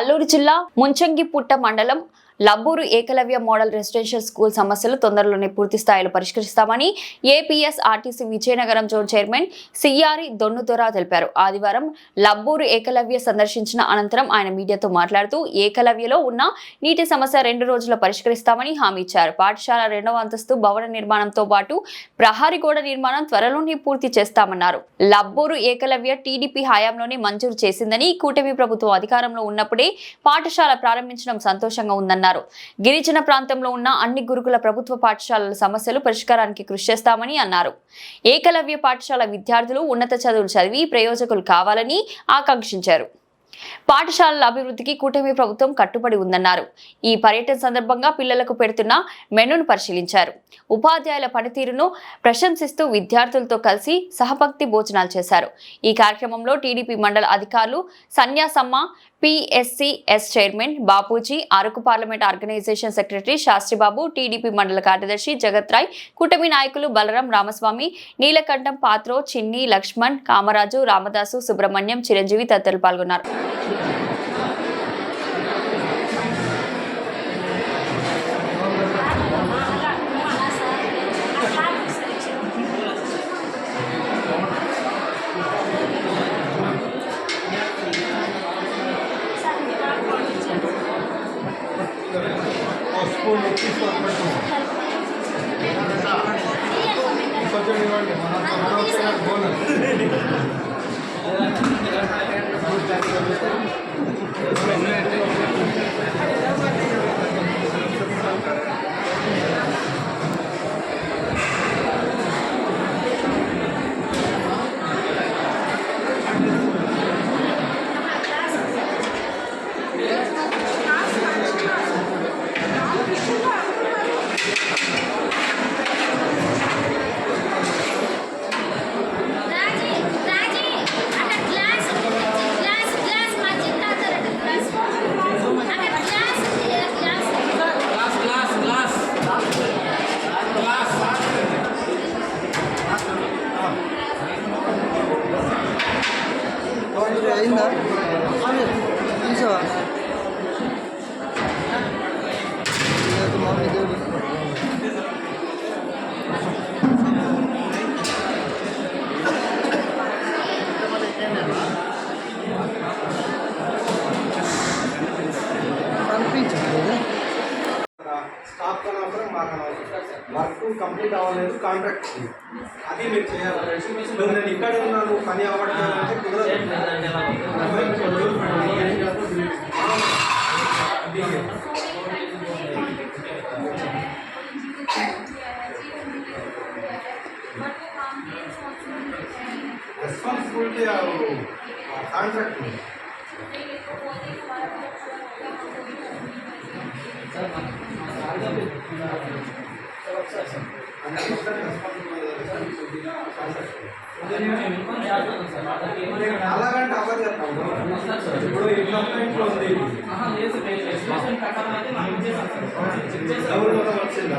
అల్లూరు జిల్లా ముంచంగిపుట్ట మండలం Labburu Eklavya model residential school సమస్యలు తొందరలోనే పూర్తి స్థాయిలో పరిష్కరిస్తామని APS RTC Vizianagaram zone chairman సిఆరి Donnudora తెలిపారు. ఆదివారం లబ్బూరు ఏకలవ్య సందర్శించిన అనంతరం ఆయన మీడియాతో మాట్లాడుతూ ఏకలవ్యలో ఉన్న నీటి సమస్య రెండు రోజుల్లో పరిష్కరిస్తామని హామీ ఇచ్చారు. పాఠశాల రెండవ అంతస్తు భవన నిర్మాణంతో పాటు ప్రహారీ గోడ నిర్మాణం త్వరలోనే పూర్తి చేస్తామన్నారు. లబ్బూరు ఏకలవ్య టీడీపీ హయాంలోనే మంజూరు చేసిందని కూటమి ప్రభుత్వం అధికారంలో ఉన్నప్పుడే పాఠశాల ప్రారంభించడం సంతోషంగా ఉందన్నారు. గిరిజన ప్రాంతంలో ఉన్న అన్ని గురుకుల ప్రభుత్వ పాఠశాలల సమస్యలు పరిష్కారానికి కృషి చేస్తామని అన్నారు. ఏకలవ్య పాఠశాల విద్యార్థులు ఉన్నత చదువులు చదివి ప్రయోజకులు కావాలని ఆకాంక్షించారు. పాఠశాలల అభివృద్ధికి కూటమి ప్రభుత్వం కట్టుబడి ఉందన్నారు. ఈ పర్యటన సందర్భంగా పిల్లలకు పెడుతున్న మెనూను పరిశీలించారు. ఉపాధ్యాయుల పనితీరును ప్రశంసిస్తూ విద్యార్థులతో కలిసి సహభక్తి భోజనాలు చేశారు. ఈ కార్యక్రమంలో టీడీపీ మండల అధికారులు Sanyasamma PSCS chairman Bapuji Araku parliament organisation secretary Sastribabu TDP మండల కార్యదర్శి జగత్ రాయ్ కూటమి నాయకులు బలరాం రామస్వామి నీలకంఠం పాత్రో చిన్ని లక్ష్మణ్ కామరాజు రామదాసు సుబ్రహ్మణ్యం చిరంజీవి తదితరులు పాల్గొన్నారు. Thank you. అనవసరం వర్క్ కంప్లీట్ అవ్వలేదు కాంట్రాక్ట్ అది మీరు చేయాలి నేను ఇక్కడ ఉన్నాను పని అవ్వట్లేదు అంటే కుదరదు రెస్పాన్సిబిలిటీ కాంట్రాక్ట్ అలాగంటే అవ్వదు చెప్తాను ఇప్పుడు ఇంట్లో ఇంట్లో ఉంది డబ్బులు మొత్తం వచ్చిందా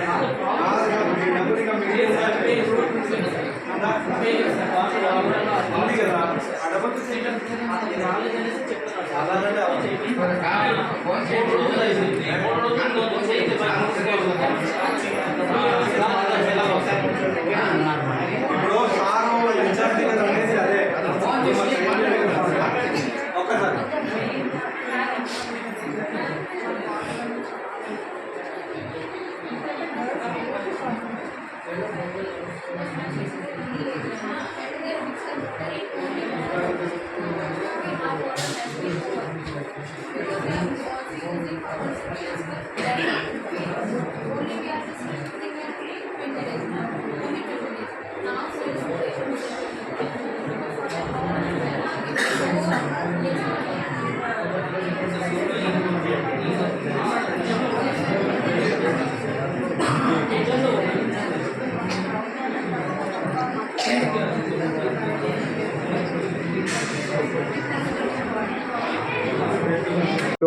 కాదు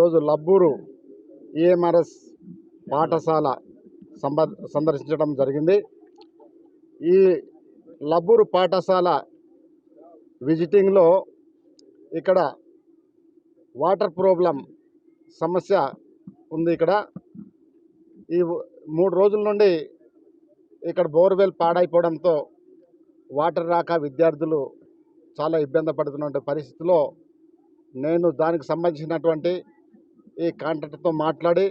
ఈరోజు లబ్బూరు ఈఎంఆర్ఎస్ పాఠశాల సంబ సందర్శించడం జరిగింది. ఈ లబ్బూరు పాఠశాల విజిటింగ్లో ఇక్కడ వాటర్ ప్రాబ్లం సమస్య ఉంది ఇక్కడ. ఈ మూడు రోజుల నుండి ఇక్కడ బోర్వెల్ పాడైపోవడంతో వాటర్ రాక విద్యార్థులు చాలా ఇబ్బంది పడుతున్న పరిస్థితిలో నేను దానికి సంబంధించినటువంటి ఈ కాంట్రాక్టర్తో మాట్లాడి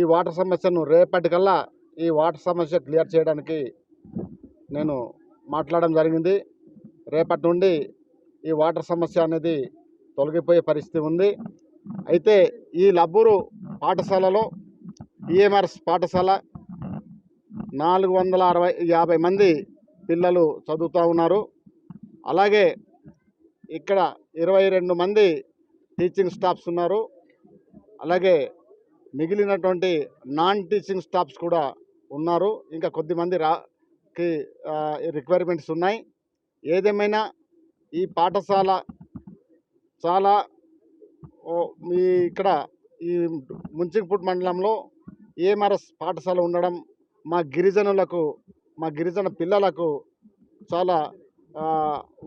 ఈ వాటర్ సమస్యను రేపటికల్లా ఈ వాటర్ సమస్య క్లియర్ చేయడానికి నేను మాట్లాడడం జరిగింది. రేపటి నుండి ఈ వాటర్ సమస్య అనేది తొలగిపోయే పరిస్థితి ఉంది. అయితే ఈ లబ్బూరు పాఠశాలలో ఈఎంఆర్ఎస్ పాఠశాల నాలుగు వందల అరవై యాభై మంది పిల్లలు చదువుతూ ఉన్నారు. అలాగే ఇక్కడ ఇరవై రెండు మంది టీచింగ్ స్టాఫ్స్ ఉన్నారు. అలాగే మిగిలినటువంటి నాన్ టీచింగ్ స్టాఫ్స్ కూడా ఉన్నారు. ఇంకా కొద్దిమంది రాకి రిక్వైర్మెంట్స్ ఉన్నాయి. ఏదేమైనా ఈ పాఠశాల చాలా ఓ, ఇక్కడ ఈ ముంచింగ్పూట్ మండలంలో ఏఎంఆర్ఎస్ పాఠశాల ఉండడం మా గిరిజనులకు మా గిరిజన పిల్లలకు చాలా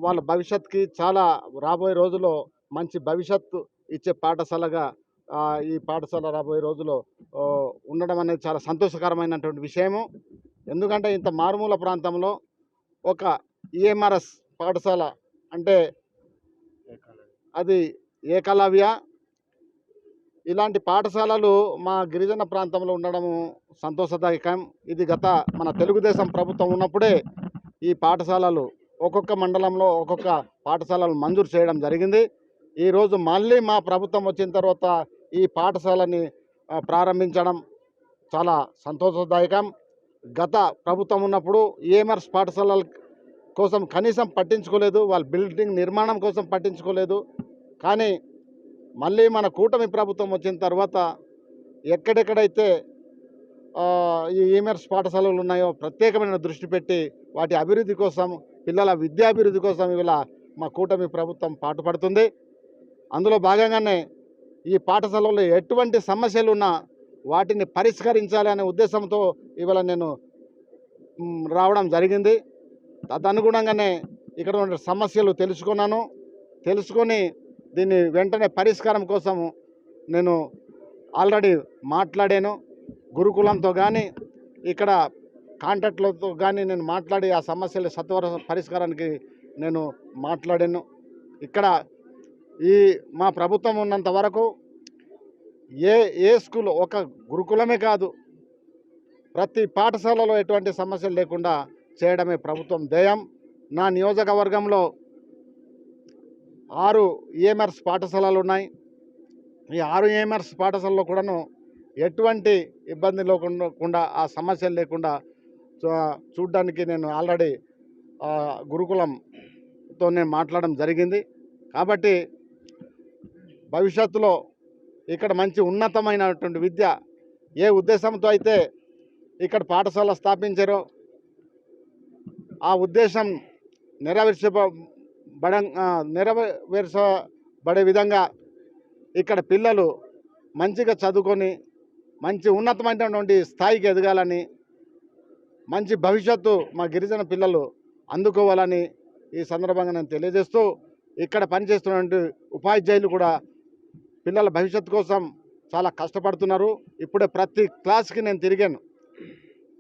వాళ్ళ భవిష్యత్కి చాలా రాబోయే రోజుల్లో మంచి భవిష్యత్తు ఇచ్చే పాఠశాలగా ఈ పాఠశాల రాబోయే రోజుల్లో ఉండడం అనేది చాలా సంతోషకరమైనటువంటి విషయము. ఎందుకంటే ఇంత మారుమూల ప్రాంతంలో ఒక ఈఎంఆర్ఎస్ పాఠశాల అంటే అది ఏకలవ్య. ఇలాంటి పాఠశాలలు మా గిరిజన ప్రాంతంలో ఉండడము సంతోషదాయకం. ఇది గత మన తెలుగుదేశం ప్రభుత్వం ఉన్నప్పుడే ఈ పాఠశాలలు ఒక్కొక్క మండలంలో ఒక్కొక్క పాఠశాలలు మంజూరు చేయడం జరిగింది. ఈరోజు మళ్ళీ మా ప్రభుత్వం వచ్చిన తర్వాత ఈ పాఠశాలని ప్రారంభించడం చాలా సంతోషదాయకం. గత ప్రభుత్వం ఉన్నప్పుడు ఈఎంఆర్స్ పాఠశాలల కోసం కనీసం పట్టించుకోలేదు వాళ్ళ బిల్డింగ్ నిర్మాణం కోసం పట్టించుకోలేదు. కానీ మళ్ళీ మన కూటమి ప్రభుత్వం వచ్చిన తర్వాత ఎక్కడెక్కడైతే ఈ ఈఎంఆర్స్ పాఠశాలలు ఉన్నాయో ప్రత్యేకమైన దృష్టి పెట్టి వాటి అభివృద్ధి కోసం పిల్లల విద్యాభివృద్ధి కోసం ఇలా మా కూటమి ప్రభుత్వం పాటుపడుతుంది. అందులో భాగంగానే ఈ పాఠశాలలో ఎటువంటి సమస్యలు ఉన్నా వాటిని పరిష్కరించాలి అనే ఉద్దేశంతో ఇవాళ నేను రావడం జరిగింది. తదనుగుణంగానే ఇక్కడ ఉన్న సమస్యలు తెలుసుకున్నాను. తెలుసుకొని దీన్ని వెంటనే పరిష్కారం కోసం నేను ఆల్రెడీ మాట్లాడాను. గురుకులంతో కానీ ఇక్కడ కాంటాక్ట్లతో కానీ నేను మాట్లాడి ఆ సమస్యల సత్వర పరిష్కారానికి నేను మాట్లాడాను. ఇక్కడ ఈ మా ప్రభుత్వం ఉన్నంత వరకు ఏ ఏ స్కూల్ ఒక గురుకులమే కాదు ప్రతి పాఠశాలలో ఎటువంటి సమస్యలు లేకుండా చేయడమే ప్రభుత్వం ధ్యేయం. నా నియోజకవర్గంలో ఆరు ఈఎంఆర్స్ పాఠశాలలు ఉన్నాయి. ఈ ఆరు ఈఎంఆర్స్ పాఠశాలలో కూడాను ఎటువంటి ఇబ్బంది లేకుండా ఆ సమస్యలు లేకుండా చూడడానికి నేను ఆల్రెడీ గురుకులంతో నేను మాట్లాడడం జరిగింది. కాబట్టి భవిష్యత్తులో ఇక్కడ మంచి ఉన్నతమైనటువంటి విద్య ఏ ఉద్దేశంతో అయితే ఇక్కడ పాఠశాల స్థాపించారో ఆ ఉద్దేశం నెరవేర్చబడ నెరవేర్చబడే విధంగా ఇక్కడ పిల్లలు మంచిగా చదువుకొని మంచి ఉన్నతమైనటువంటి స్థాయికి ఎదగాలని మంచి భవిష్యత్తు మా గిరిజన పిల్లలు అందుకోవాలని ఈ సందర్భంగా నేను తెలియజేస్తూ ఇక్కడ పనిచేస్తున్నటువంటి ఉపాధ్యాయులు కూడా పిల్లల భవిష్యత్తు కోసం చాలా కష్టపడుతున్నారు. ఇప్పుడే ప్రతి క్లాస్కి నేను తిరిగాను.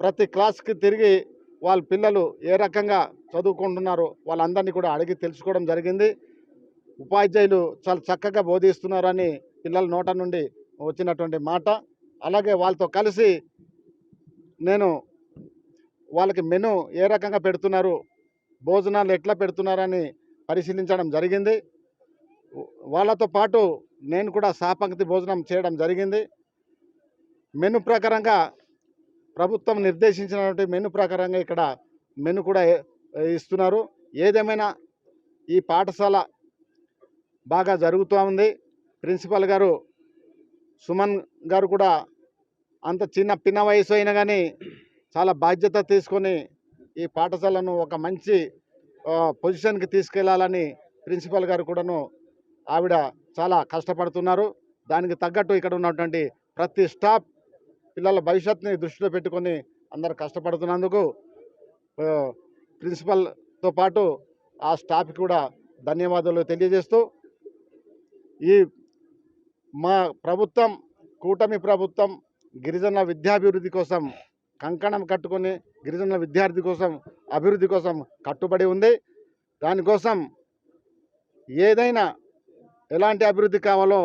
ప్రతి క్లాస్కి తిరిగి వాళ్ళ పిల్లలు ఏ రకంగా చదువుకుంటున్నారో వాళ్ళందరినీ కూడా అడిగి తెలుసుకోవడం జరిగింది. ఉపాధ్యాయులు చాలా చక్కగా బోధిస్తున్నారని పిల్లల నోట నుండి వచ్చినటువంటి మాట. అలాగే వాళ్ళతో కలిసి నేను వాళ్ళకి మెను ఏ రకంగా పెడుతున్నారు భోజనాలు ఎట్లా పెడుతున్నారని పరిశీలించడం జరిగింది. వాళ్ళతో పాటు నేను కూడా సాపంక్తి భోజనం చేయడం జరిగింది. మెను ప్రకారంగా ప్రభుత్వం నిర్దేశించినటువంటి మెను ప్రకారంగా ఇక్కడ మెను కూడా ఇస్తున్నారు. ఏదేమైనా ఈ పాఠశాల బాగా జరుగుతూ ఉంది. ప్రిన్సిపల్ గారు సుమన్ గారు కూడా అంత చిన్న పిన్న వయసు అయినా కానీ చాలా బాధ్యత తీసుకొని ఈ పాఠశాలను ఒక మంచి పొజిషన్కి తీసుకెళ్ళాలని ప్రిన్సిపల్ గారు కూడాను ఆవిడ చాలా కష్టపడుతున్నారు. దానికి తగ్గట్టు ఇక్కడ ఉన్నటువంటి ప్రతి స్టాఫ్ పిల్లల భవిష్యత్తుని దృష్టిలో పెట్టుకొని అందరు కష్టపడుతున్నందుకు ప్రిన్సిపల్తో పాటు ఆ స్టాఫ్కి కూడా ధన్యవాదాలు తెలియజేస్తూ ఈ మా ప్రభుత్వం కూటమి ప్రభుత్వం గిరిజన విద్యాభివృద్ధి కోసం కంకణం కట్టుకొని గిరిజన విద్యార్థి కోసం అభివృద్ధి కోసం కట్టుబడి ఉంది. దానికోసం ఏదైనా ఎలాంటి అభివృద్ధి కావాలో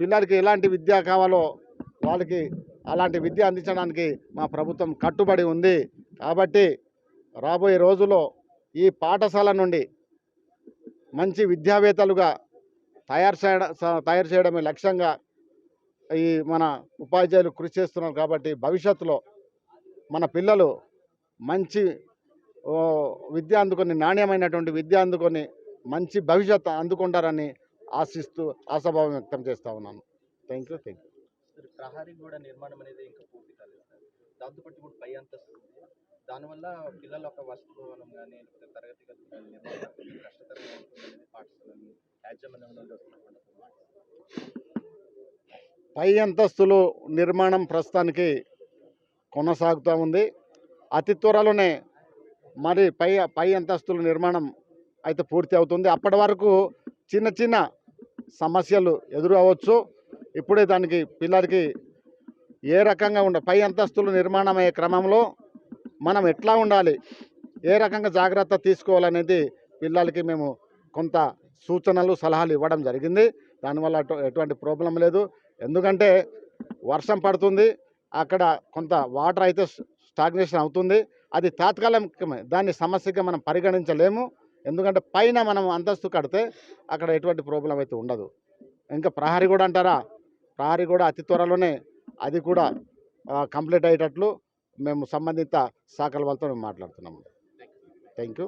పిల్లలకి ఎలాంటి విద్య కావాలో వాళ్ళకి అలాంటి విద్య అందించడానికి మా ప్రభుత్వం కట్టుబడి ఉంది. కాబట్టి రాబోయే రోజుల్లో ఈ పాఠశాల నుండి మంచి విద్యావేత్తలుగా తయారు చేయడం తయారు చేయడమే లక్ష్యంగా ఈ మన ఉపాధ్యాయులు కృషి చేస్తున్నారు. కాబట్టి భవిష్యత్తులో మన పిల్లలు మంచి విద్య అందుకొని నాణ్యమైనటువంటి విద్య అందుకొని మంచి భవిష్యత్తు అందుకుంటారని ఆశిస్తూ ఆశాభావం వ్యక్తం చేస్తా ఉన్నాను. Thank you thank you sir ప్రహారీ గోడ నిర్మాణం అనేది ఇంకా పూర్తి కాలేదు సార్. దాంతోపాటు ఇప్పుడు పై అంతస్తు దానివల్ల పిల్లల కానీ తరగతి కష్టతరంగా పాఠశాలని యాజమాన్యం నుండి వస్తున్నటువంటి పై అంతస్తులు నిర్మాణం ప్రస్తుతానికి కొనసాగుతూ ఉంది. అతి త్వరలోనే మరి పై పై అంతస్తుల నిర్మాణం అయితే పూర్తి అవుతుంది. అప్పటి వరకు చిన్న చిన్న సమస్యలు ఎదురవ్వచ్చు ఇప్పుడే దానికి పిల్లలకి ఏ రకంగా ఉండ పై అంతస్తులు నిర్మాణమయ్యే క్రమంలో మనం ఎట్లా ఉండాలి? ఏ రకంగా జాగ్రత్త తీసుకోవాలనేది పిల్లలకి మేము కొంత సూచనలు సలహాలు ఇవ్వడం జరిగింది. దానివల్ల అటు ఎటువంటి ప్రాబ్లం లేదు. ఎందుకంటే వర్షం పడుతుంది. అక్కడ కొంత వాటర్ అయితే స్టాగ్నేషన్ అవుతుంది. అది తాత్కాలికమే. దాన్ని సమస్యగా మనం పరిగణించలేము. ఎందుకంటే పైన మనం అంతస్తు కడితే అక్కడ ఎటువంటి ప్రాబ్లం అయితే ఉండదు. ఇంకా ప్రహరీ కూడా అంటారా? ప్రహరీ కూడా అతి త్వరలోనే అది కూడా కంప్లీట్ అయ్యేటట్లు మేము సంబంధిత శాఖల వాళ్ళతో మేము మాట్లాడుతున్నాము థ్యాంక్ యూ